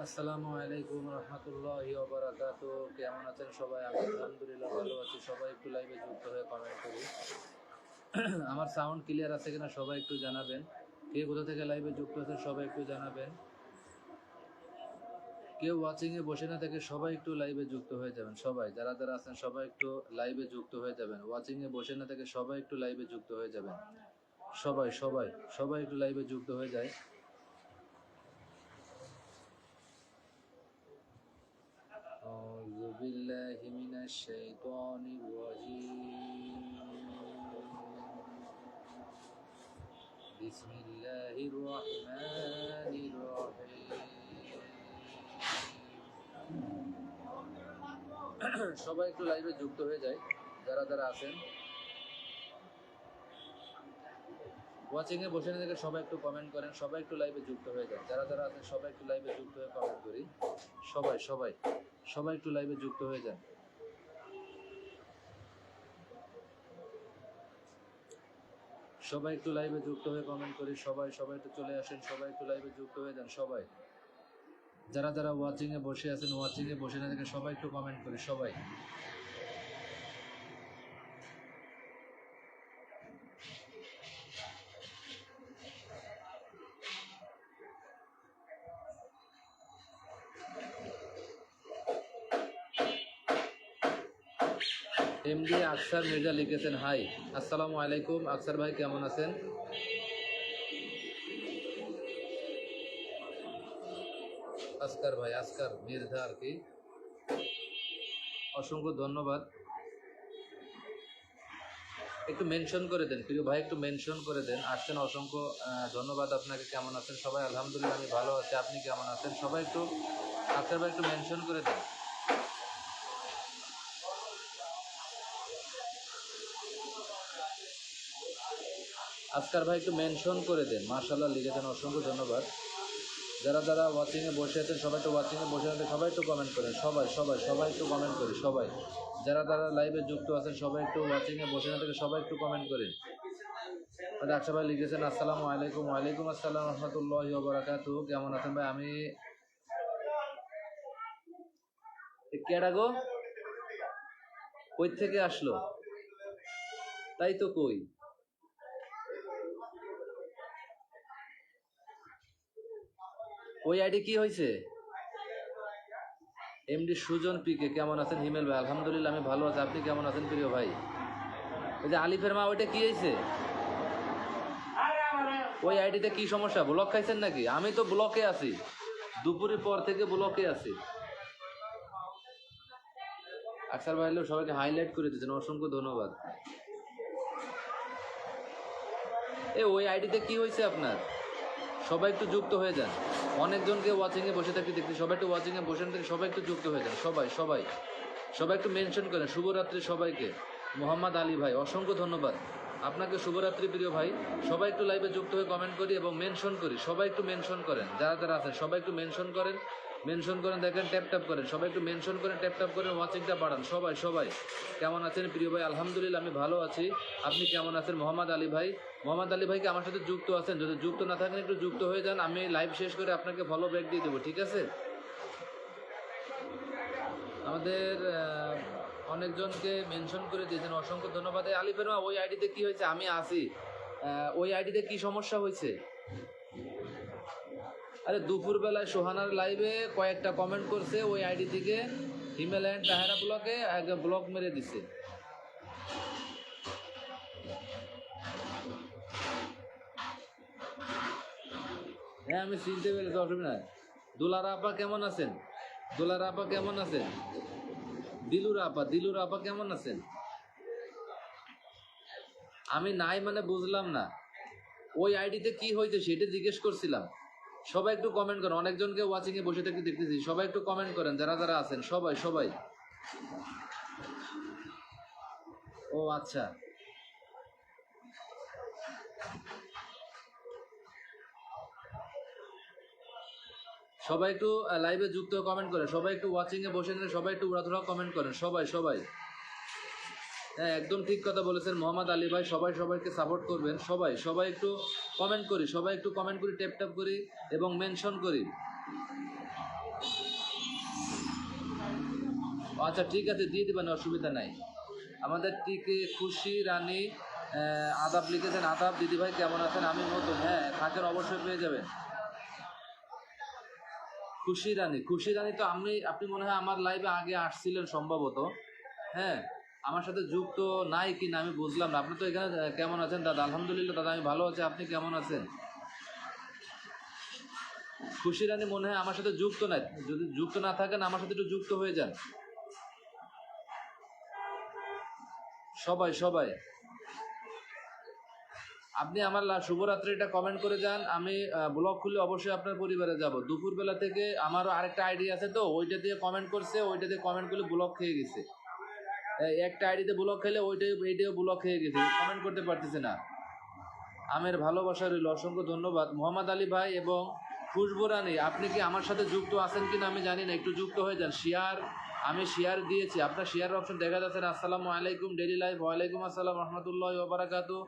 আসসালামু আলাইকুম রহমতুল্লাহ বারাকাত। কেমন আছেন সবাই? আমি আলহামদুলিল্লাহ ভালো আছি। সবাই একটু লাইভে যুক্ত হয়ে কমেন্ট করি। আমার সাউন্ড ক্লিয়ার আছে কিনা সবাই একটু জানাবেন। কে কোথা থেকে লাইভে যুক্ত আছেন সবাই একটু জানাবেন। কেউ ওয়াচিংয়ে বসে না থেকে সবাই একটু লাইভে যুক্ত হয়ে যাবেন। সবাই, যারা যারা আছেন সবাই একটু লাইভে যুক্ত হয়ে যাবেন। ওয়াচিংয়ে বসে না থেকে সবাই একটু লাইভে যুক্ত হয়ে যাবেন। সবাই সবাই সবাই একটু লাইভে যুক্ত হয়ে যায়। بالله من الشيطان الرجيم بسم الله الرحمن الرحيم সবাই একটু লাইভে যুক্ত হয়ে যায় যারা যারা আছেন ওয়াচিং এ বসে না থেকে সবাই একটু কমেন্ট করেন সবাই একটু লাইভে যুক্ত হয়ে যায় যারা যারা আছেন সবাই একটু লাইভে যুক্ত হয়ে কমেন্ট করি সবাই সবাই সবাই একটু লাইভে যুক্ত হয়ে যান। সবাই একটু লাইভে যুক্ত হয়ে কমেন্ট করি, সবাই সবাই একটু চলে আসেন, সবাই একটু লাইভে যুক্ত হয়ে যান, সবাই। যারা যারা ওয়াচিং এ বসে আছেন ওয়াচিং এ বসে না থেকে সবাই একটু কমেন্ট করি, সবাই। আকসার মির্জা লিখেছেন, হাই, আসসালামু আলাইকুম। আকসার ভাই, কেমন আছেন? আসকার ভাই, আসকার, মির্জা আর কি। অসংখ্য ধন্যবাদ। একটু মেনশন করে দেন, প্রিয় ভাই, একটু মেনশন করে দেন। আসছেন, অসংখ্য ধন্যবাদ আপনাকে। কেমন আছেন সবাই? আলহামদুলিল্লাহ, আমি ভালো আছি। আপনি কেমন আছেন? সবাই একটু আক্তার ভাই, একটু মেনশন করে দেন। আজকার ভাই একটু মেনশন করে দেন। মার্শাল্লাহ লিখেছেন অসংখ্য ধন্যবাদ। যারা যারা ওয়াচিংয়ে বসে আছেন, সবাই একটু ওয়াচিংয়ে বসে আছেন সবাই একটু কমেন্ট করেন। সবাই সবাই সবাই একটু কমেন্ট করি সবাই। যারা যারা লাইভে যুক্ত আছেন, সবাই একটু ওয়াচিংয়ে বসে না থেকে সবাই একটু কমেন্ট করেন। ডাক্তার ভাই লিখেছেন, আসসালামু আলাইকুম, ওয়ালাইকুম আসসালাম, রহমতুল্লাহ বারাকাতু কেমন আছেন ভাই? আমি কেডা গো? কই থেকে আসলো? তাই তো কই? ওই আইডি কি হয়েছে? এমডি সুজন পিকে কেমন আছেন? হিমেল ভাই, আলহামদুলিল্লাহ আমি ভালো আছি। আপনি কেমন আছেন প্রিয় ভাই? ওই যে আলিফের মা, ওইটা কি হয়েছে? ওই আইডিতে কি সমস্যা? ব্লক খাইছেন নাকি? আমি তো ব্লকে আছি। দুপুরের পর থেকে ব্লকে আছি। আকসার ভাই সবাইকে হাইলাইট করে দিয়েছেন। অসংখ্য ধন্যবাদ। এ, ওই আইডিতে কি হয়েছে আপনার? সবাই একটু যুক্ত হয়ে যান। অনেকজনকে ওয়াচিং এ বসে থাকতে দেখছি সবাই একটু ওয়াচিং এ বসে থেকে সবাই একটু যুক্ত হয়ে যান সবাই সবাই। সবাই একটু মেনশন করেন শুভরাত্রি সবাইকে। মোহাম্মদ আলী ভাই, অসংখ্য ধন্যবাদ। আপনাকে শুভরাত্রি প্রিয় ভাই। সবাই একটু লাইভে যুক্ত হয়ে কমেন্ট করি এবং মেনশন করি। সবাই একটু মেনশন করেন। যারা যারা আছেন, সবাই একটু মেনশন করেন। মেনশন করেন, দেখেন ট্যাপ ট্যাপ করেন। সবাই একটু মেনশন করেন ট্যাপ ট্যাপ করেন ওয়াচিংটা বাড়ান। সবাই সবাই। কেমন আছেন প্রিয় ভাই? আলহামদুলিল্লাহ, আমি ভালো আছি। আপনি কেমন আছেন? মোহাম্মদ আলী ভাই? মোহাম্মদ আলী ভাইকে আমার সাথে যুক্ত আছেন। যদি যুক্ত না থাকেন, একটু যুক্ত হয়ে যান। আমি লাইভ শেষ করে আপনাকে ফলো ব্যাক দিয়ে দেবো, ঠিক আছে? আমাদের অনেকজনকে মেনশন করে দিয়েছেন। অসংখ্য ধন্যবাদ। আলিফের মা, ওই আইডিতে কি হয়েছে? আমি আসি। ওই আইডিতে কি সমস্যা হয়েছে? আরে দুপুরবেলায় সোহানার লাইভে কয়েকটা কমেন্ট করছে, ওই আইডি থেকে হিমেল অ্যান্ড তাহেরা ব্লকে আগে ব্লক মেরে দিছে। হ্যাঁ আমি চিনতে পেরেছি, অসুবিধা দুলারা আপা কেমন আছেন? দুলারা আপা কেমন আছেন? দিলুর আপা দিলুর আপা কেমন আছেন? আমি নাই মানে বুঝলাম না। ওই আইডিতে কি হয়েছে সেটা জিজ্ঞেস করছিলাম। সবাই একটু কমেন্ট করেন। অনেকজনকে ওয়াচিং এ বসে থাকতে দেখতেছি। সবাই একটু কমেন্ট করেন, যারা যারা আছেন, সবাই সবাই। ও আচ্ছা। সবাই একটু লাইভে যুক্ত কমেন্ট করেন। সবাই একটু ওয়াচিং এ বসে নিলে সবাই একটু উড়াধুরা কমেন্ট করেন। সবাই সবাই। হ্যাঁ একদম ঠিক কথা বলেছেন মোহাম্মদ আলী ভাই। সবাই সবাইকে সাপোর্ট করবেন। সবাই সবাই একটু কমেন্ট করি, সবাই একটু কমেন্ট করি ট্যাপ ট্যাপ করি এবং মেনশন করি। আচ্ছা ঠিক আছে, দিয়ে দেবেন, অসুবিধা নাই। আমাদের টিকে খুশি, রানী আদাব লিখেছেন, আদাব দিদিভাই কেমন আছেন? আমি নতুন হ্যাঁ থাকেন অবশ্যই পেয়ে যাবেন। খুশি রানী খুশি রানী তো আপনি আপনি মনে হয় আমার লাইভে আগে আসছিলেন সম্ভবত হ্যাঁ। আমার সাথে যুক্ত নাই কিনা আমি বুঝলাম না। আপনি তো এখানে কেমন আছেন? দাদা, আলহামদুলিল্লাহ, দাদা, আমি ভালো আছি। আপনি কেমন আছেন? খুশি রানী মনে হয় আমার সাথে যুক্ত নাই। যদি যুক্ত না থাকেন, আমার সাথে একটু যুক্ত হয়ে যান। সবাই সবাই। আপনি আমার শুভরাত্রিটা কমেন্ট করে যান। আমি ব্লগ খুলে অবশ্যই আপনার পরিবারে যাব। দুপুরবেলা থেকে আমারও আরেকটা আইডিয়া আছে তো, ওইটা দিয়ে কমেন্ট করছে, ওইটা দিয়ে কমেন্ট করলে ব্লগ খেয়ে গেছে। একটা আইডিতে ব্লক খেলে ওইটাই এইটাও ব্লক খেয়ে গেছে কমেন্ট করতে পারতেছে না। আমের ভালোবাসা রইল, অসংখ্য ধন্যবাদ। মোহাম্মদ আলী ভাই এবং খুশবু রানী, আপনি কি আমার সাথে যুক্ত আছেন কিনা আমি জানি না, একটু যুক্ত হয়ে যান। শেয়ার আমি শেয়ার দিয়েছি, আপনার শেয়ার অপশন দেখা যাচ্ছে না। আসসালামু আলাইকুম ডেলি লাইভ ওয়ালাইকুম আসসালাম, রহমতুল্লাহ ওবরাকাতু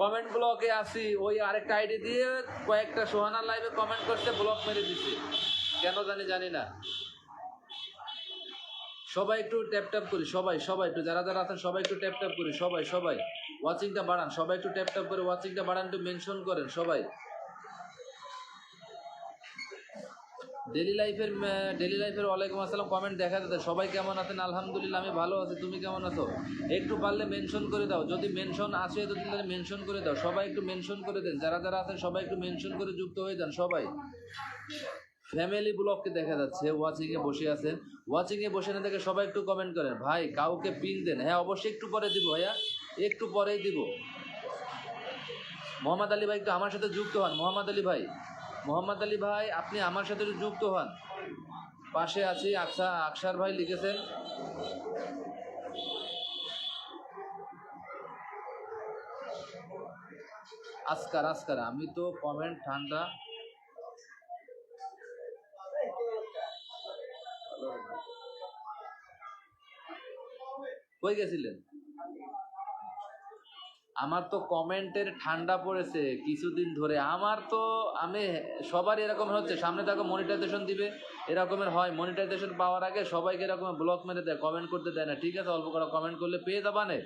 কমেন্ট ব্লকে আসি ওই আরেকটা আইডি দিয়ে কয়েকটা সোহানা লাইভে কমেন্ট করতে ব্লক মেরে দিছে। কেন জানি জানি না। সবাই একটু ট্যাপ ট্যাপ করি, সবাই সবাই একটু, যারা যারা আছেন সবাই একটু ট্যাপ ট্যাপ করি, সবাই সবাই। ওয়াচিংটা বাড়ান, সবাই একটু ট্যাপ ট্যাপ করে ওয়াচিংটা বাড়ান, একটু মেনশন করেন, সবাই। ডেলি লাইফের ডেলি লাইফের ওয়ালাইকুম আসসালাম কমেন্ট দেখা যাচ্ছে সবাই কেমন আছেন? আলহামদুলিল্লাহ, আমি ভালো আছি, তুমি কেমন আছো? একটু পারলে মেনশন করে দাও, যদি মেনশন আসে, যদি তাহলে মেনশন করে দাও। সবাই একটু মেনশন করে দেন, যারা যারা আছেন সবাই একটু মেনশন করে যুক্ত হয়ে যান, সবাই। ফ্যামিলি ব্লগকে দেখা যাচ্ছে ওয়াচিং এ বসে আছেন। ওয়াচিং এ বসে না দেখে সবাই একটু কমেন্ট করেন, ভাই, কাউকে পিন দেন। হ্যাঁ অবশ্যই একটু পরে দিব ভাইয়া, একটু পরেই দিব। মোহাম্মদ আলী ভাই একটু আমার সাথে যুক্ত হন। মোহাম্মদ আলী ভাই, মোহাম্মদ আলী ভাই, আপনি আমার সাথে যুক্ত হন। পাশে আছি আকসা, আকসার ভাই লিখেছেন। আসকার আসকার আমি তো কমেন্ট ঠান্ডা কই গেছিলেন? আমার তো কমেন্টের ঠান্ডা পড়েছে কিছুদিন ধরে। আমার তো, আমি সবার এরকম হচ্ছে। সামনে দেখো মনিটাইজেশন দিবে, এরকমের হয়। মনিটাইজেশন পাওয়ার আগে সবাইকে এরকম ব্লক মেরে দেয় কমেন্ট করতে দেয় না। ঠিক আছে, অল্প করে কমেন্ট করলে পেয়ে যাবানে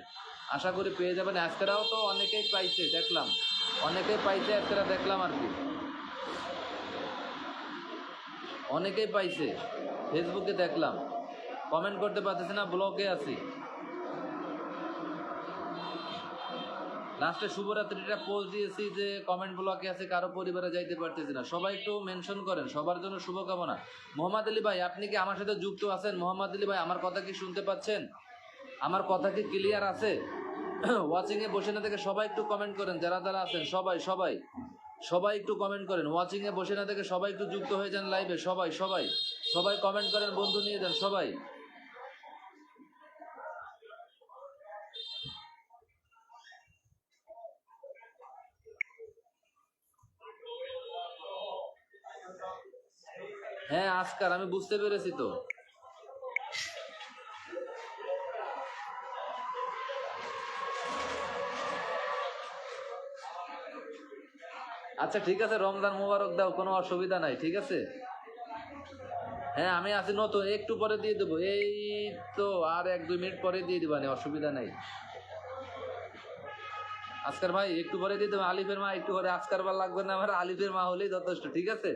আশা করি পেয়ে যাবেন আজকেরাও তো অনেকেই পাইছে, দেখলাম। অনেকেই পাইছে, আজকেরা দেখলাম আর কি। অনেকেই পাইছে। ফেসবুকে দেখলাম। কমেন্ট করতে পারতেছে না, ব্লকে আছি। লাস্টে শুভরাত্রিটা পোস্ট দিয়েছি যে, কমেন্ট ব্লকে আছে, কারও পরিবারে যাইতে পারতেছি না। সবাই একটু মেনশন করেন, সবার জন্য শুভকামনা। মোহাম্মদ আলী ভাই, আপনি কি আমার সাথে যুক্ত আছেন? মোহাম্মদ আলী ভাই, আমার কথা কি শুনতে পাচ্ছেন? আমার কথা কি ক্লিয়ার আছে? ওয়াচিং এ বসে না থেকে সবাই একটু কমেন্ট করেন, যারা যারা আছেন, সবাই সবাই। সবাই একটু কমেন্ট করেন ওয়াচিং এ বসে না থেকে সবাই একটু যুক্ত হয়ে যান লাইভে, সবাই সবাই। সবাই কমেন্ট করেন, বন্ধু নিয়ে যান, সবাই। হ্যাঁ আজকার আমি বুঝতে পেরেছি তো। আচ্ছা ঠিক আছে, রমজান মোবারক দাও, কোনো অসুবিধা নাই, ঠিক আছে? হ্যাঁ আমি আছি নতুন, একটু পরে দিয়ে দেবো। এই তো আর এক, দুই মিনিট পরে দিয়ে দেবো অসুবিধা নাই। আজকের ভাই, একটু পরে দিয়ে দেবো। আলিফের মা, একটু পরে আজকার বার লাগবে না, আমার আলিফের মা হলেই যথেষ্ট, ঠিক আছে?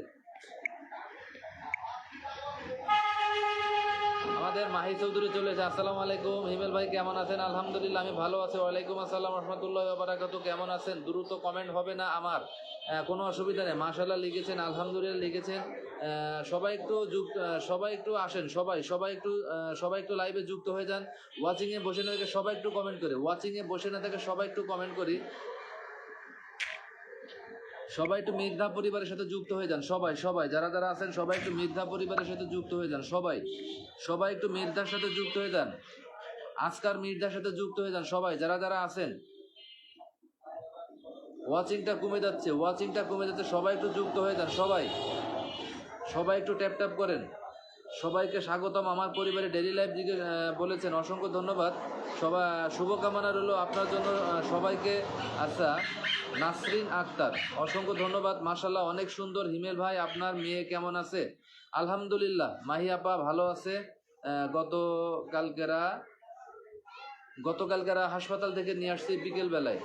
আমাদের মাহি চৌধুরী চলে এসে, আসসালামু আলাইকুম। হিমেল ভাই, কেমন আছেন? আলহামদুলিল্লাহ, আমি ভালো আছি। ওয়ালাইকুম আসসালাম রহমতুল্লাহ বারাকাত কেমন আছেন? দ্রুত কমেন্ট হবে না আমার? কোনো অসুবিধা নেই। মাশাল্লাহ লিখেছেন, আলহামদুলিল্লাহ লিখেছেন। সবাই একটু যুক্ত সবাই একটু আসেন, সবাই সবাই একটু সবাই একটু লাইভে যুক্ত হয়ে যান। ওয়াচিংয়ে বসে না থেকে সবাই একটু কমেন্ট করে। ওয়াচিংয়ে বসে না থেকে সবাই একটু কমেন্ট করি। সবাই একটু মির্ধা পরিবারের সাথে যুক্ত হয়ে যান, সবাই সবাই, যারা যারা আছেন সবাই একটু মির্ধা পরিবারের সাথে যুক্ত হয়ে যান, সবাই সবাই একটু মির্ধার সাথে যুক্ত হয়ে যান, আজকার মির্ধার সাথে যুক্ত হয়ে যান, সবাই, যারা যারা আছেন। ওয়াচিংটা কমে যাচ্ছে, ওয়াচিংটা কমে যাচ্ছে, সবাই একটু যুক্ত হয়ে যান, সবাই সবাই একটু ট্যাপ ট্যাপ করেন। সবাইকে স্বাগতম। আমার পরিবারে ডেলি লাইফ দিকে বলেছেন, অসংখ্য ধন্যবাদ। সবাই শুভকামনা রইল আপনার জন্য সবাইকে। আচ্ছা নাসরিন আক্তার, অসংখ্য ধন্যবাদ। মাশাল্লাহ অনেক সুন্দর। হিমেল ভাই, আপনার মেয়ে কেমন আছে? আলহামদুলিল্লাহ, মাহি আপা ভালো আছে। গতকালকেরা গতকালকেরা হাসপাতাল থেকে নিয়ে আসছে বিকেল বেলায়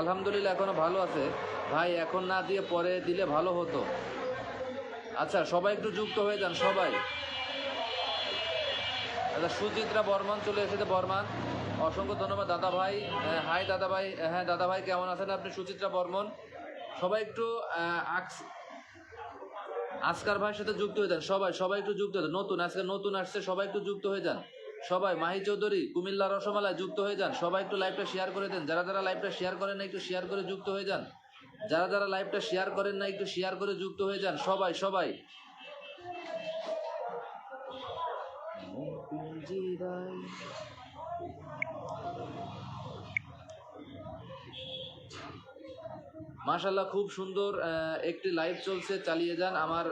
আলহামদুলিল্লাহ, এখনও ভালো আছে। ভাই, এখন না দিয়ে পরে দিলে ভালো হতো। আচ্ছা সবাই একটু যুক্ত হয়ে যান, সবাই। আচ্ছা সুচিত্রা বর্মান চলে এসেছে, বর্মান। অসংখ্য ধন্যবাদ, দাদা ভাই। হাই, দাদা ভাই। হ্যাঁ দাদা ভাই, কেমন আছেন আপনি? সুচিত্রা বর্মন। সবাই একটু আজকার ভাইয়ের সাথে যুক্ত হয়ে যান, সবাই সবাই একটু যুক্ত হয়ে যান। নতুন, আজকে নতুন আসছে, সবাই একটু যুক্ত হয়ে যান। সবাই, মাহি চৌধুরী, কুমিল্লা রসমালায় যুক্ত হয়ে যান। সবাই একটু লাইভটা শেয়ার করে দেন। যারা যারা লাইভটা শেয়ার করেন একটু শেয়ার করে যুক্ত হয়ে যান। যারা যারা লাইভটা শেয়ার করেন না একটু শেয়ার করে যুক্ত হয়ে যান। সবাই সবাই। মাশাল্লাহ খুব সুন্দর একটি লাইভ চলছে, চালিয়ে যান। আমার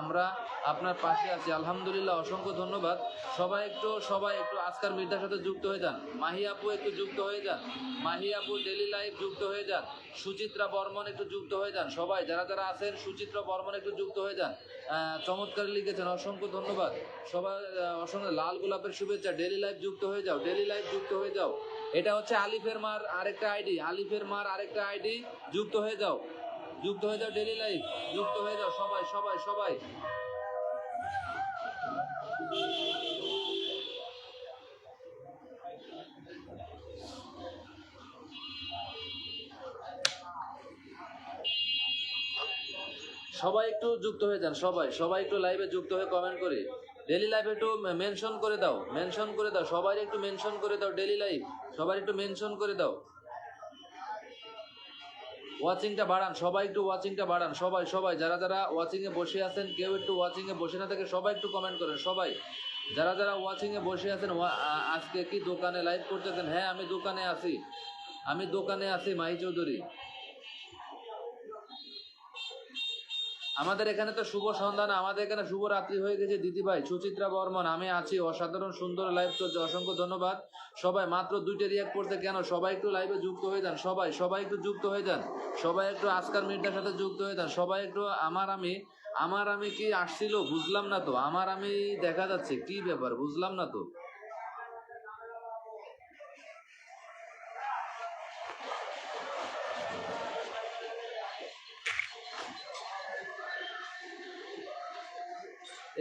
আমরা আপনার পাশে আছি। আলহামদুলিল্লাহ, অসংখ্য ধন্যবাদ। সবাই একটু সবাই একটু আজকার মির্জার সাথে যুক্ত হয়ে যান। মাহি আপু একটু যুক্ত হয়ে যান। মাহি আপু ডেলি লাইভ যুক্ত হয়ে যান। সুচিত্রা বর্মন একটু যুক্ত হয়ে যান। সবাই, যারা যারা আছেন, সুচিত্রা বর্মন একটু যুক্ত হয়ে যান। চমৎকার লিখেছেন, অসংখ্য ধন্যবাদ। সবাই অসংখ্য, লাল গোলাপের শুভেচ্ছা। ডেলি লাইভ যুক্ত হয়ে যাও ডেলি লাইভ যুক্ত হয়ে যাও। এটা হচ্ছে আলিফের মার আরেকটা আইডি। আলিফের মার আরেকটা আইডি। যুক্ত হয়ে যাও। যুক্ত হয়ে যাও ডেলি লাইফ যুক্ত হয়ে যাও। সবাই সবাই সবাই। সবাই একটু যুক্ত হয়ে যান। সবাই সবাই একটু লাইভে যুক্ত হয়ে কমেন্ট করে। ডেলি লাইভ একটু মেনশন করে দাও মেনশন করে দাও, সবাই একটু মেনশন করে দাও ডেলি লাইফ সবাই একটু মেনশন করে দাও। ওয়াচিংটা বাড়ান, সবাই একটু ওয়াচিংটা বাড়ান, সবাই সবাই, যারা যারা ওয়াচিং এ বসে আছেন, কেউ একটু ওয়াচিং এ বসে না থাকে, সবাই একটু কমেন্ট করেন, সবাই। যারা যারা ওয়াচিং এ বসে আছেন আজকে কি দোকানে লাইভ করতেছেন? হ্যাঁ আমি দোকানে আছি। আমি দোকানে আছি, মাহি চৌধুরী। আমাদের এখানে তো শুভ সন্ধ্যা না, আমাদের এখানে শুভ রাত্রি হয়ে গেছে। দিদি ভাই সুচিত্রা বর্মন, আমি আছি। অসাধারণ সুন্দর লাইভ চলছে, অসংখ্য ধন্যবাদ। সবাই, মাত্র দুইটা রিয়াক্ট করতে কেন? সবাই একটু লাইভে যুক্ত হয়ে যান। সবাই সবাই একটু যুক্ত হয়ে যান। সবাই একটু আজকার মিনিটের সাথে যুক্ত হয়ে যান। সবাই একটু, আমার আমি আমার আমি কি আসছিল? বুঝলাম না তো। আমার আমি দেখা যাচ্ছে। কি ব্যাপার? বুঝলাম না তো।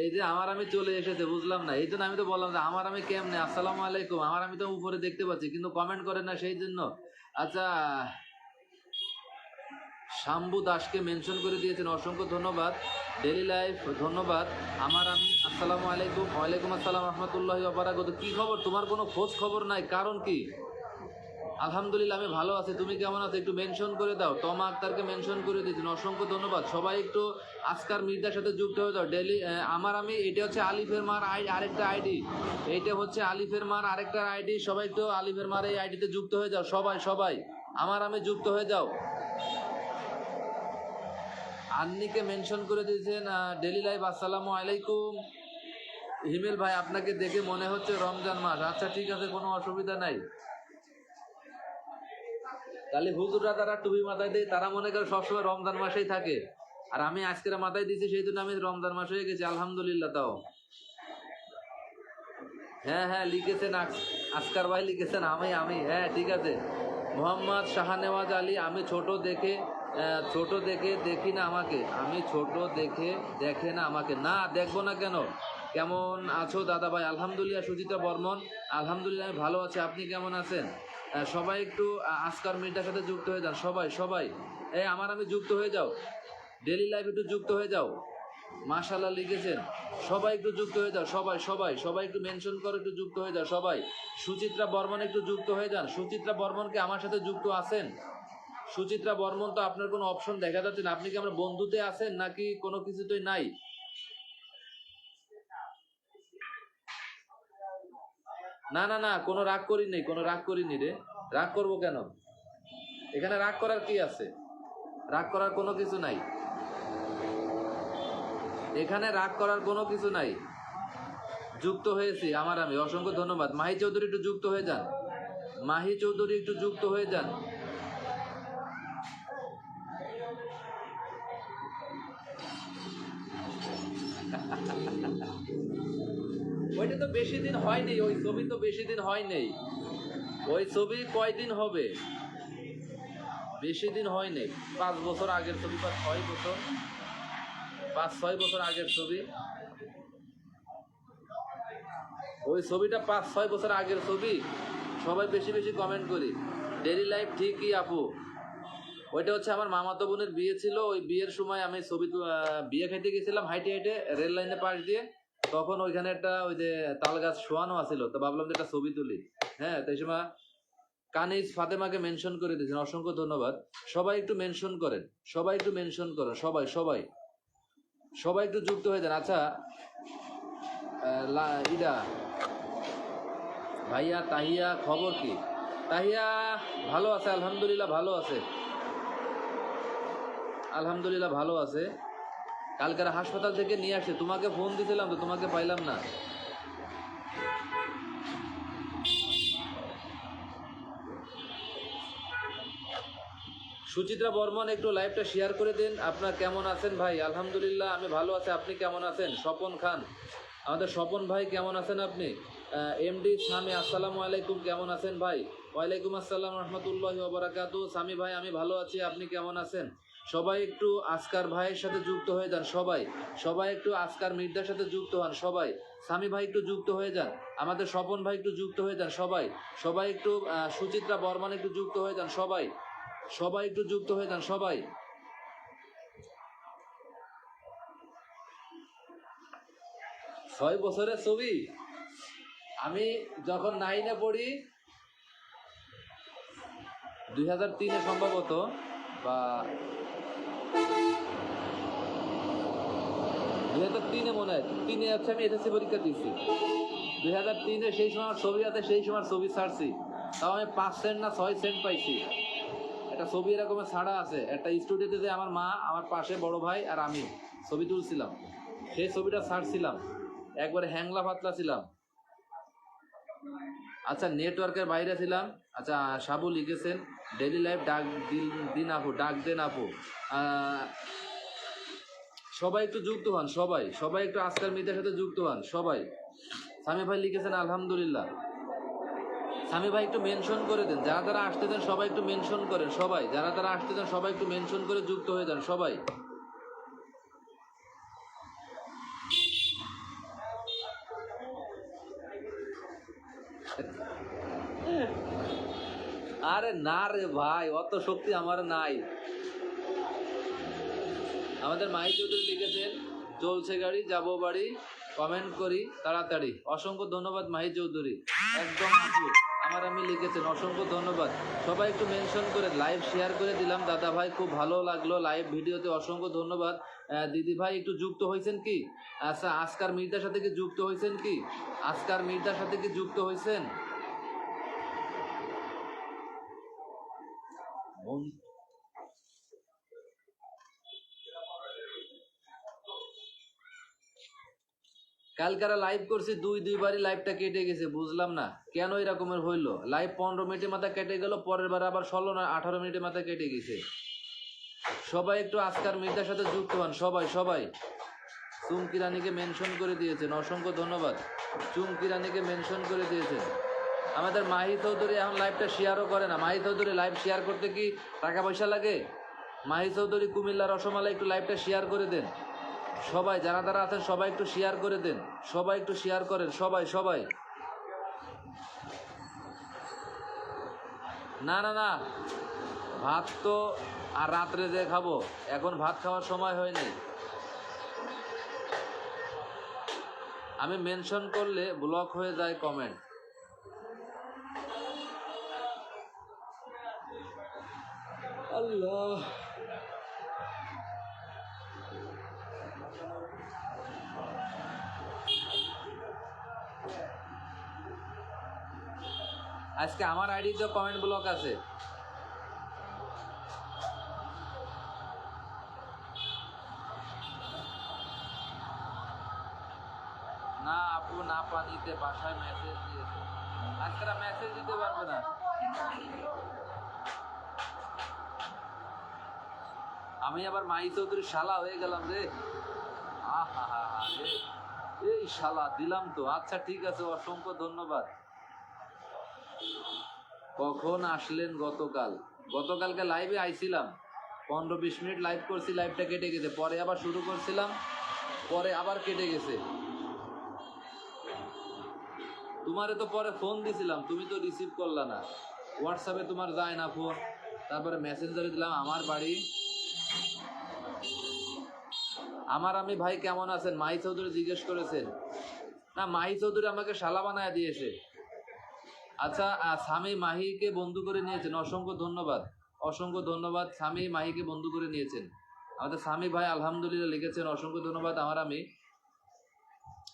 এই যে আমার আমি চলে এসেছে, বুঝলাম না। এই জন্য আমি তো বললাম যে, আমার আমি কেমনে? আসসালামু আলাইকুম। আমার আমি তো উপরে দেখতে পাচ্ছি, কিন্তু কমেন্ট করে না সেই জন্য। আচ্ছা শাম্বু দাসকে মেনশন করে দিয়েছেন, অসংখ্য ধন্যবাদ। ডেলি লাইফ ধন্যবাদ। আমার আমি, আসসালামু আলাইকুম। ওয়ালাইকুম আসসালাম, রহমতুল্লাহ বারাকাত কি খবর? তোমার কোনো খোঁজ খবর নাই? কারণ কি? আলহামদুলিল্লাহ, আমি ভালো আছি। তুমি কেমন আছো? একটু মেনশন করে দাও। তমা আক্তারকে মেনশন করে দিয়েছেন। অসংখ্য ধন্যবাদ। সবাই একটু আজকার মির্জার সাথে যুক্ত হয়ে যাও। ডেলি আমার আমি, এটা হচ্ছে আলিফের মার আই, আরেকটা আইডি এইটা হচ্ছে আলিফের মার আরেকটা আইডি সবাই তো আলিফের মার এই আইডিতে যুক্ত হয়ে যাও। সবাই সবাই, আমার আমি যুক্ত হয়ে যাও। আন্নিকে মেনশন করে দিয়েছেন ডেলি লাইভ আসসালামু আলাইকুম। হিমেল ভাই, আপনাকে দেখে মনে হচ্ছে রমজান মাস। আচ্ছা ঠিক আছে, কোনো অসুবিধা নাই। তাহলে হুজুররা তারা টুপি মাথায় দেয়, তারা মনে করে সবসময় রমজান মাসেই থাকে। আর আমি আজকের মাথায় দিয়েছি সেই জন্য আমি রমজান মাস হয়ে গেছি, আলহামদুলিল্লাহ তাও। হ্যাঁ হ্যাঁ লিখেছেন আসকার ভাই লিখেছেন, আমি আমি হ্যাঁ ঠিক আছে। মোহাম্মদ শাহানেওয়াজ আলী, আমি ছোট দেখে ছোট দেখে দেখি না আমাকে। আমি ছোট দেখে দেখে না আমাকে। না, দেখব না কেন? কেমন আছো দাদা ভাই? আলহামদুলিল্লাহ, সুজিতা বর্মন। আলহামদুলিল্লাহ, আমি ভালো আছি। আপনি কেমন আছেন? সবাই একটু আজকার মিটার সাথে যুক্ত হয়ে যান। সবাই সবাই। এই, আমার আমি যুক্ত হয়ে যাও। ডেলি লাইফ একটু যুক্ত হয়ে যাও। মাশাল্লাহ লিখেছেন। সবাই একটু যুক্ত হয়ে যাও, সবাই সবাই সবাই একটু মেনশন করে, একটু যুক্ত হয়ে যাও, সবাই। সুচিত্রা বর্মন একটু যুক্ত হয়ে যান। সুচিত্রা বর্মনকে আমার সাথে যুক্ত আছেন? সুচিত্রা বর্মন তো আপনার কোনো অপশন দেখা যাচ্ছে না। আপনি কি আমার বন্ধুতে আছেন নাকি কোনো কিছুতেই নাই? না না না, কোনো রাগ করি করিনি কোনো রাগ করিনি রে। রাগ করব কেন? এখানে রাগ করার কি আছে? রাগ করার কোনো কিছু নাই। এখানে রাগ করার কোনো কিছু নাই। যুক্ত হয়েছি আমার আমি। অসংখ্য ধন্যবাদ। মাহি চৌধুরী একটু যুক্ত হয়ে যান। মাহি চৌধুরী একটু যুক্ত হয়ে যান। ওইটা তো বেশি দিন হয়নি ওই ছবি তো বেশি দিন হয়নি ওই ছবি কয়দিন হবে? বেশি দিন হয়নি পাঁচ বছর আগের ছবি বা ছয় বছর। পাঁচ, ছয় বছর আগের ছবি। ওই ছবিটা পাঁচ, ছয় বছর আগের ছবি। সবাই বেশি বেশি কমেন্ট করি। ডেলি লাইফ ঠিকই আপু। ওইটা হচ্ছে আমার মামাতো বোনের বিয়ে ছিল। ওই বিয়ের সময় আমি ছবি বিয়ে খাইতে গেছিলাম হাইটে হাইটে রেল লাইনে পাশ দিয়ে। তখন ওইখানে একটা ওই যে তাল গাছ শোয়ানো আছিল। তো ভাবলাম যে একটা ছবি তুলি। হ্যাঁ তাই সময় কানিজ ফাতেমাকে মেনশন করে দিয়েছেন। অসংখ্য ধন্যবাদ। সবাই একটু মেনশন করেন। সবাই একটু মেনশন করেন। সবাই সবাই। সবাই একটু যুক্ত হয়ে যান। আচ্ছা ইদা। ভাইয়া তাহিয়া, খবর কি? তাহিয়া ভালো আছে, আলহামদুলিল্লাহ ভালো আছে। আলহামদুলিল্লাহ ভালো আছে। কালকের হাসপাতাল থেকে নিয়ে আসে তোমাকে ফোন দিছিলাম তো, তোমাকে পাইলাম না। সুচিত্রা বর্মন, একটু লাইভটা শেয়ার করে দিন। আপনার কেমন আছেন ভাই? আলহামদুলিল্লাহ, আমি ভালো আছি। আপনি কেমন আছেন? স্বপন খান। আমাদের স্বপন ভাই, কেমন আছেন আপনি? এমডি স্বামী আসসালামু আলাইকুম। কেমন আছেন ভাই? ওয়ালাইকুম আসসালাম রহমতুল্লাহ ওবরাকাতু স্বামী ভাই, আমি ভালো আছি। আপনি কেমন আছেন? সবাই একটু আসকার ভাইয়ের সাথে যুক্ত হয়ে যান, সবাই। সবাই একটু আসকার মির্জার সাথে যুক্ত হন, সবাই। স্বামী ভাই একটু যুক্ত হয়ে যান। আমাদের স্বপন ভাই একটু যুক্ত হয়ে যান, সবাই। সবাই একটু সুচিত্রা বর্মন একটু যুক্ত হয়ে যান, সবাই। সবাই একটু যুক্ত হয়ে যান, সবাই। ছয় বছরের ছবি। আমি যখন নাইনে পড়ি, দুই হাজার তিনে সম্ভবত, বা দুই হাজার তিনে মনে হয়, তিনে হচ্ছে আমি এসএসসি পরীক্ষা দিয়েছি। দুই হাজার তিনে সেই সময় ছবি আছে, সেই সময় ছবি ছাড়ছি। তাও আমি পাঁচ সেন্ট না ছয় সেন্ট পাইছি। একটা ছবি এরকমের ছাড়া আছে। একটা স্টুডিওতে যে আমার মা, আমার পাশে বড় ভাই আর আমি ছবি তুলছিলাম। সেই ছবিটা ছাড়ছিলাম। একবারে হ্যাংলা পাতলা ছিলাম। আচ্ছা নেটওয়ার্কের বাইরে ছিলাম। আচ্ছা সাবু লিখেছেন ডেলি লাইফ ডাক দিন- দিন আপু, ডাক দেন আপু। সবাই একটু যুক্ত হন, সবাই। সবাই একটু আজকাল মিতের সাথে যুক্ত হন, সবাই। সামি ভাই লিখেছেন, আলহামদুলিল্লাহ। সামি ভাই একটু মেনশন করে দেন। যারা যারা আসতে দেন, সবাই একটু মেনশন করেন, সবাই। যারা যারা আসতে দেন, সবাই একটু মেনশন করে যুক্ত হয়ে যান, সবাই। আরে না রে ভাই, অত শক্তি আমার নাই। আমাদের মাই চৌধুরী লিখেছেন চলছে গাড়ি, যাব বাড়ি কমেন্ট করি, তাড়াতাড়ি। অসংখ্য ধন্যবাদ মাহি চৌধুরী। একদম আমার আমি লিখেছেন। অসংখ্য ধন্যবাদ। সবাই একটু মেনশন করে লাইভ শেয়ার করে দিলাম। দাদা ভাই, খুব ভালো লাগল লাইভ ভিডিওতে। অসংখ্য ধন্যবাদ। দিদি ভাই, একটু যুক্ত হয়েছেন কি? আচ্ছা আজকার মির্জার সাথে কি যুক্ত হয়েছেন কি? আজকার মির্জার সাথে কি যুক্ত হয়েছেন মন- কালকারা লাইভ করছি, দুই, দুইবারই লাইভটা কেটে গেছে, বুঝলাম না। কেন এরকমের হইল? লাইভ পনেরো মিনিটের মাথা কেটে গেল, পরের বার আবার ষোলো না, আঠারো মিনিটের মাথা কেটে গেছে। সবাই একটু আজকার মির্জার সাথে যুক্ত হন, সবাই সবাই। চুমকি রানীকে মেনশন করে দিয়েছেন, অসংখ্য ধন্যবাদ। চুমকি রানীকে মেনশন করে দিয়েছেন। আমাদের মাহি চৌধুরী এখন লাইভটা শেয়ারও করে না। মাহি চৌধুরী লাইভ শেয়ার করতে কি টাকা পয়সা লাগে? মাহি চৌধুরী কুমিল্লা রসমালাই একটু লাইভটা শেয়ার করে দেন। সবাই যারা যারা আছেন, সবাই একটু শেয়ার করে দেন। সবাই একটু শেয়ার করেন, সবাই সবাই। না না না। ভাত তো আর রাত্রে যে খাব, এখন ভাত খাওয়ার সময় হয়নি। আমি মেনশন করলে ব্লক হয়ে যায় কমেন্ট আল্লাহ। আজকে আমার আইডি তো কমেন্ট ব্লক আছে। না আপু, না পানিতে বাসায় মেসেজ দিয়েছে। আজকে মেসেজ দিতে পারবে না। আমি আবার মাই চৌধুরী শালা হয়ে গেলাম রে। আহা এই শালা, দিলাম তো। আচ্ছা ঠিক আছে, অসংখ্য ধন্যবাদ। কখন আসলেন গতকাল? গতকালকে লাইভে আইছিলাম। পনেরো বিশ মিনিট লাইভ করছি লাইভটা কেটে গেছে। পরে আবার শুরু করছিলাম, পরে আবার কেটে গেছে। তোমারে তো পরে ফোন দিছিলাম, তুমি তো রিসিভ করলা না। হোয়াটসঅ্যাপে তোমার যায় না ফোন তারপরে মেসেঞ্জারে দিলাম, আমার বাড়ি। আমার আমি ভাই, কেমন আছেন? মাই চৌধুরী জিজ্ঞেস করেছেন না, মাহি চৌধুরী আমাকে শালা বানায় দিয়েছে। আচ্ছা স্বামী মাহিকে বন্ধু করে নিয়েছেন। অসংখ্য ধন্যবাদ। অসংখ্য ধন্যবাদ স্বামী মাহিকে বন্ধু করে নিয়েছেন। আমাদের স্বামী ভাই আলহামদুলিল্লাহ লিখেছেন, অসংখ্য ধন্যবাদ আমার আমি।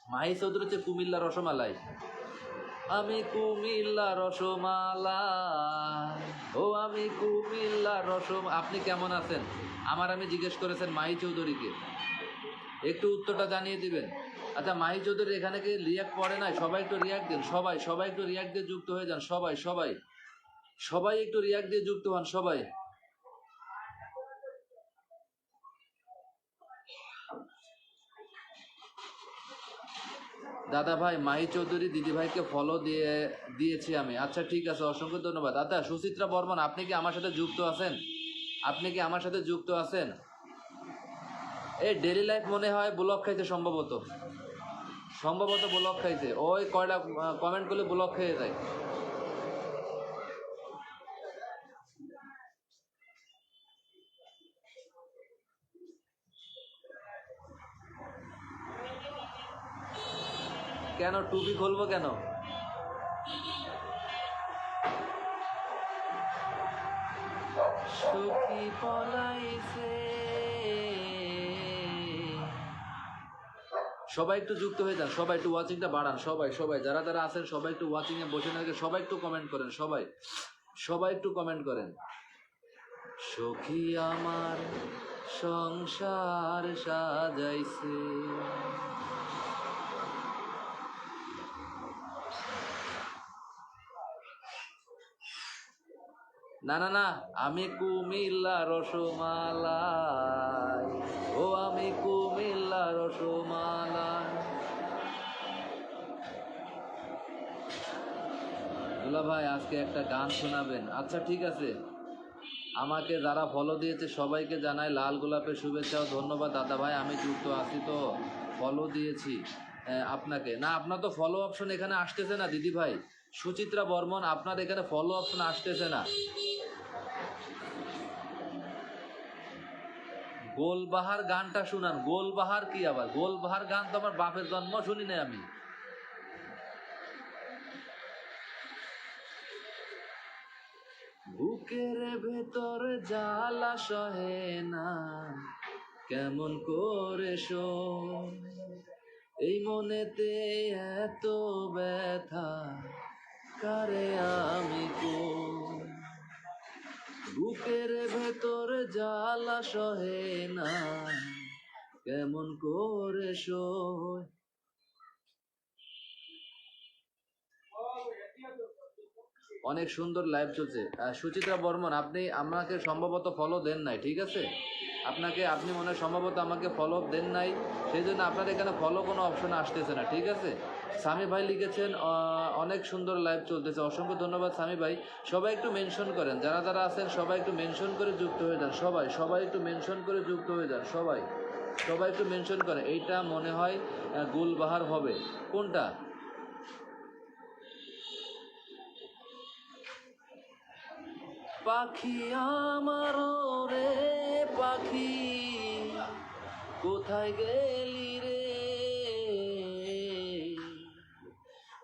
মাহি চৌধুরী হচ্ছে কুমিল্লা রসমালাই। আমি কুমিল্লা রসমালা। ও, আমি কুমিল্লা রসম, আপনি কেমন আছেন? আমার আমি জিজ্ঞেস করেছেন মাহি চৌধুরীকে। একটু উত্তরটা জানিয়ে দিবেন। আচ্ছা মাহি চৌধুরী এখানে কি রিয়াক্ট পড়ে না সবাই একটু রিয়াক্ট দিন, সবাই সবাই একটু রিয়াক্ট দিয়ে যুক্ত হয়ে যান, সবাই সবাই। সবাই একটু রিয়াক্ট দিয়ে যুক্ত হন, সবাই। দাদা ভাই মাহি চৌধুরী দিদি ভাইকে ফলো দিয়ে, দিয়েছি আমি। আচ্ছা ঠিক আছে, অসংখ্য ধন্যবাদ। দাদা সুচিত্রা বর্মন, আপনি কি আমার সাথে যুক্ত আছেন? আপনি কি আমার সাথে যুক্ত আছেন? এই ডেলি লাইফ মনে হয় ব্লক খাইতে সম্ভবত। সম্ভবত ব্লক খাইছে। ওই কয়টা কমেন্ট করলে ব্লক খেয়ে যায়। কেন, টুপি খুলবো কেন? সখী পলাইছে। সবাই একটু যুক্ত হয়ে যান, সবাই একটু ওয়াচিংটা বাড়ান, সবাই সবাই, যারা যারা আছেন সবাই একটু ওয়াচিং এ বসে থেকে সবাই একটু কমেন্ট করেন, সবাই সবাই একটু কমেন্ট করেন। সখী আমার সংসার সাজাইছে। না না না, আমি কুমিল্লা রসমালাই। ও, আমি কুমিল্লা রসমালাই। দুলা ভাই, আজকে একটা গান শোনাবেন। আচ্ছা ঠিক আছে। আমাকে যারা ফলো দিয়েছে, সবাইকে জানাই লাল গোলাপের শুভেচ্ছা ধন্যবাদ। দাদা ভাই, আমি যুক্ত আছি তো ফলো দিয়েছি আপনাকে। না, আপনার তো ফলো অপশন এখানে আসতেছে না, দিদি ভাই। সুচিত্রা বর্মন, আপনার এখানে ফলো অপশন আসতেছে না। গোলবাহার গানটা শুনান। গোলবাহার কি আবার? গোলবাহার গান তো আমার বাপের জন্ম শুনি নাই আমি। বুকের ভেতর জ্বালা সহে না। কেমন করে শো এই মনেতে এত ব্যথা, কারে আমি কো বুকের ভেতর জ্বালা সহে না। কেমন করে সয় অনেক সুন্দর লাইভ চলছে। সুচিত্রা বর্মন, আপনি আমাকে সম্ভবত ফলো দেন নাই, ঠিক আছে? আপনাকে, আপনি মনে হয় সম্ভবত আমাকে ফলো দেন নাই সেই জন্য আপনার এখানে ফলো কোনো অপশন আসতেছে না, ঠিক আছে? স্বামী ভাই লিখেছেন অনেক সুন্দর লাইভ চলতেছে, অসংখ্য ধন্যবাদ স্বামী ভাই। সবাই একটু মেনশন করেন, যারা যারা আছেন, সবাই একটু মেনশন করে যুক্ত হয়ে যান, সবাই সবাই একটু মেনশন করে যুক্ত হয়ে যান, সবাই। সবাই একটু মেনশন করে এইটা মনে হয় গুলবাহার হবে। কোনটা? পাখি আমার রে পাখি। কোথায় গেলি রে?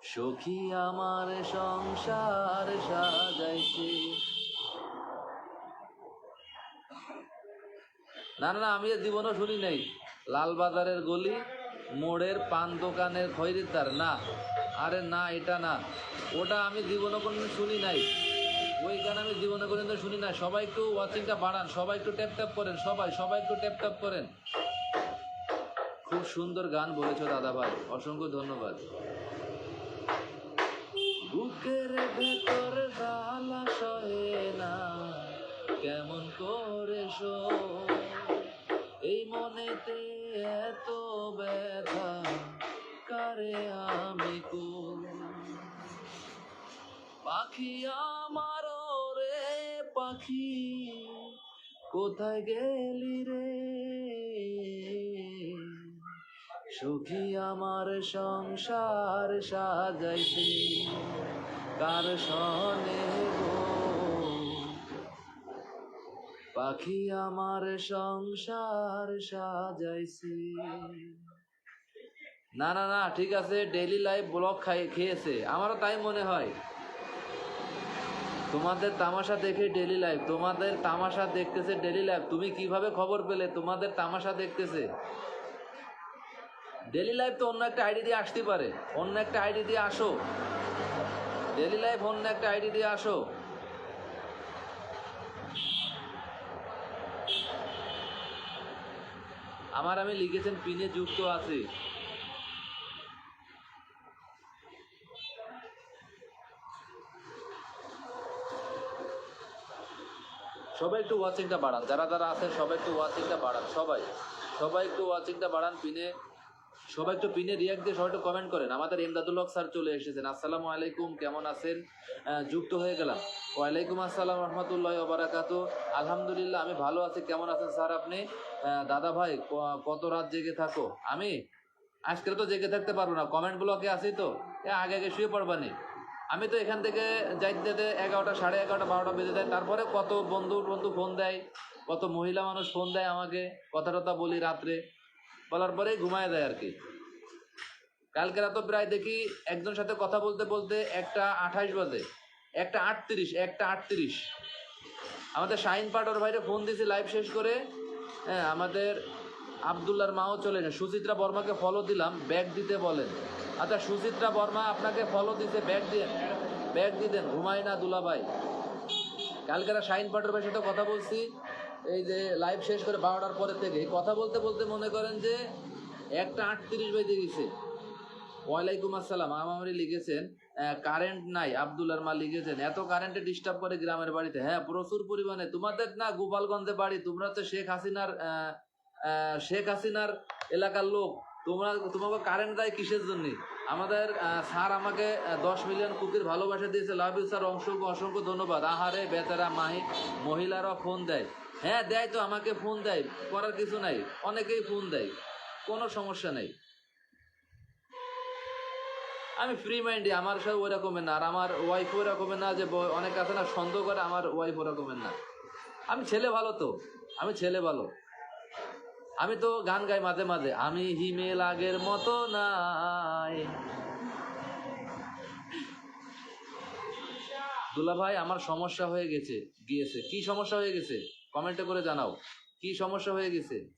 সখী আমার সংসার সাজাইছে। না না আমি জীবনও শুনি নাই। লালবাজারের গলি, মোড়ের পান দোকানের খৈরিদ্দার, না। আরে না, এটা না। ওটা আমি জীবনে কোনো শুনি নাই। ওই গান আমি জীবনে কোনোদিন শুনি না সবাই একটু ওয়াচিংটা বাড়ান, সবাই একটু ট্যাপ ট্যাপ করেন, সবাই সবাই একটু ট্যাপ ট্যাপ করেন। খুব সুন্দর গান বলেছ দাদা ভাই, অসংখ্য ধন্যবাদ। বুকের ভেতর জ্বালা সহে না, কেমন করে শো এই মনেতে এত ব্যথা, কারে আমি কোন পাখি পাখি কোথায় গেলি রে? সুখী আমার সংসার সাজাইছি, কার সনে পাখি আমার সংসার সাজাইছি। না না না, ঠিক আছে ডেইলি লাইফ ব্লগ খাই খেয়েছে আমারও তাই মনে হয়। তোমাদের তামাশা দেখে ডেলি লাইফ তোমাদের তামাশা দেখতেছে ডেলি লাইফ তুমি কীভাবে খবর পেলে? তোমাদের তামাশা দেখতেছে। ডেলি লাইফ তো অন্য একটা আইডি দিয়ে আসতে পারে। অন্য একটা আইডি দিয়ে আসো। ডেলি লাইফ অন্য একটা আইডি দিয়ে আসো। আমার আমি লিখেছেন পিনে যুক্ত আছে। সবাই একটু ওয়াচিংটা বাড়ান। যারা যারা আছেন, সবাই একটু ওয়াচিংটা বাড়ান, সবাই। সবাই একটু ওয়াচিংটা বাড়ান, পিনে সবাই একটু পিনে রিয়াক্ট দিয়ে সবাই একটু কমেন্ট করেন। আমাদের এমদাদুল হক স্যার চলে এসেছেন। আসসালামু আলাইকুম, কেমন আছেন? যুক্ত হয়ে গেলাম। ওয়ালাইকুম আসসালাম রহমতুল্লাহ ওবরাকাত আলহামদুলিল্লাহ, আমি ভালো আছি। কেমন আছেন স্যার আপনি? দাদা ভাই কত রাত জেগে থাকো? আমি? আজকে তো জেগে থাকতে পারব না। কমেন্ট ব্লকে আছি তো। আগে আগে শুয়ে পড়বানি। আমি তো এখান থেকে যাইতে যেতে এগারোটা, সাড়ে এগারোটা, বারোটা বেজে দেয় তারপরে কত বন্ধু বন্ধু ফোন দেয়, কত মহিলা মানুষ ফোন দেয় আমাকে কথা টথা বলি রাত্রে। বলার পরেই ঘুমায় দেয় আর কি। কালকে রাত প্রায় দেখি একজন সাথে কথা বলতে বলতে একটা আঠাশ বাজে, একটা আটত্রিশ একটা আটত্রিশ। আমাদের শাহিন পাটোর ভাইরে ফোন দিয়েছি লাইভ শেষ করে। হ্যাঁ আমাদের আবদুল্লার মাও চলে যায় সুচিত্রা বর্মাকে ফলো দিলাম ব্যাগ দিতে বলেন। আচ্ছা সুচিত্রা বর্মা আপনাকে ফলো দিতে ব্যাগ দিয়ে। ব্যাগ দিতেন ঘুমাই না দুলাভাই। কালকেরা শাহিন পাটোর সাথে কথা বলছি, এই যে লাইভ শেষ করে বারোটার পরে থেকে। কথা বলতে বলতে মনে করেন যে একটা আটত্রিশ বেজে গেছে। ওয়ালাইকুম আসসালাম আমারি লিখেছেন কারেন্ট নাই, আব্দুল্লার মা লিখেছেন, এত কারেন্টে ডিস্টার্ব করে গ্রামের বাড়িতে। হ্যাঁ প্রচুর পরিমাণে। তোমাদের না গোপালগঞ্জে বাড়ি, তোমরা তো শেখ হাসিনার শেখ হাসিনার এলাকার লোক। তোমরা, তোমাকে কারেন্ট দেয় কিসের জন্য? আমাদের স্যার আমাকে দশ মিলিয়ন কুকির ভালোবাসা দিয়েছে। লাভ ইউ স্যার অসংখ্য অসংখ্য ধন্যবাদ। আহারে বেতারা মাহি, মহিলারা ফোন দেয়। হ্যাঁ দেয় তো, আমাকে ফোন দেয়। করার কিছু নাই। অনেকেই ফোন দেয়। কোনো সমস্যা নেই। আমি ফ্রি মাইন্ডে আমার সাথে ওই রকমের না। আর আমার ওয়াইফ ওই রকমের না যে অনেক আছে না, সন্দেহ করে আমার ওয়াইফ ওই রকমের না। আমি ছেলে ভালো তো। আমি ছেলে ভালো। আমি তো গান গাই মাঝে মাঝে। আমি হিমেল আগের মতো নাই। দুলা ভাই, আমার সমস্যা হয়ে গেছে, গিয়েছে। কি সমস্যা হয়ে গেছে? কমেন্টে করে জানাও। কি সমস্যা হয়ে গেছে?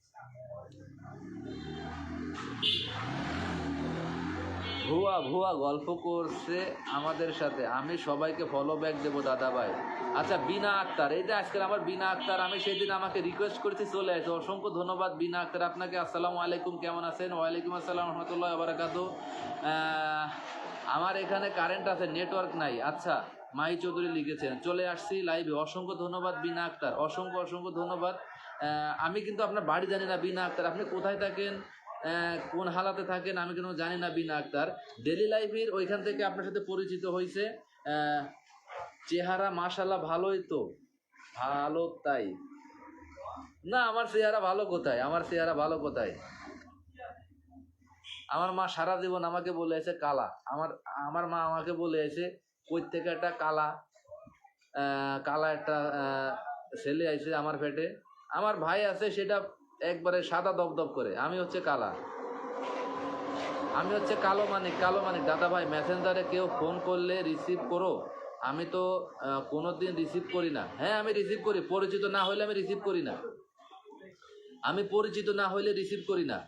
ভুয়া ভুয়া গল্প করছে আমাদের সাথে। আমি সবাইকে ফলো ব্যাক দেবো, দাদা ভাই। আচ্ছা বিনা আক্তার, এই যে আজকের আমার বিনা আক্তার, আমি সেদিন আমাকে রিকোয়েস্ট করেছি চলে আসে অসংখ্য ধন্যবাদ বিনা আক্তার আপনাকে। আসসালামু আলাইকুম, কেমন আছেন? ওয়ালাইকুম আসসালাম, রহমতুল্লাহ বারাকাতু। আমার এখানে কারেন্ট আছে নেটওয়ার্ক নাই। আচ্ছা মাই চৌধুরী লিখেছেন, চলে আসছি লাইভে অসংখ্য ধন্যবাদ বিনা আক্তার, অসংখ্য অসংখ্য ধন্যবাদ। আমি কিন্তু আপনার বাড়ি জানি না বিনা আক্তার। আপনি কোথায় থাকেন? কোন হালাতে থাকেন? আমি কিন্তু জানি না বিনা আক্তার। ডেলি লাইফের ওইখান থেকে আপনার সাথে পরিচিত হয়েছে চেহারা মাশাল্লাহ ভালোই তো। ভালো তাই। না, আমার চেহারা ভালো কোথায়? আমার চেহারা ভালো কোথায়? আমার মা সারা জীবন আমাকে বলে আছে কালা। আমার আমার মা আমাকে বলে আছে কই থেকে একটা কালা কালা একটা ছেলে আইছে আমার পেটে। আমার ভাই আছে, সেটা একবারে সাদা দপদপ করে। আমি হচ্ছে কালা। আমি হচ্ছে কালো মানিক কালো মানিক। দাদা ভাই মেসেঞ্জারে কেউ ফোন করলে রিসিভ করো। আমি তো কোনো দিন রিসিভ করি না। হ্যাঁ আমি রিসিভ করি, পরিচিত না হলে আমি রিসিভ করি না। আমি পরিচিত না হলে রিসিভ করি না।